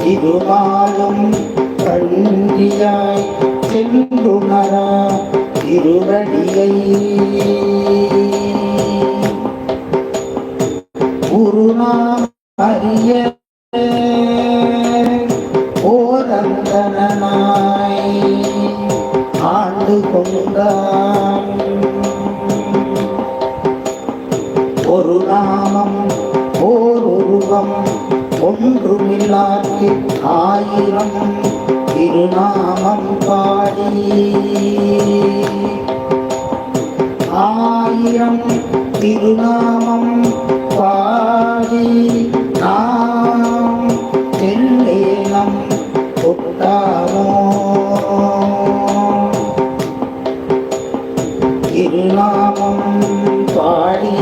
திருமாலும் கண்ணியாய் சென்றுணரா திருவடியை. குருநாம் அறிய ஓரந்தனாய் ஆண்டு கொண்டான் ஒரு நாமம் ஓர் உருவம் ஒன்றுமில்லாக்கு ஆயிரம் திருநாமம் பாடி. ஆயிரம் திருநாமம் பாடி நாம் தெல்லேனம் தொட்டாமோ திருநாமம் பாடி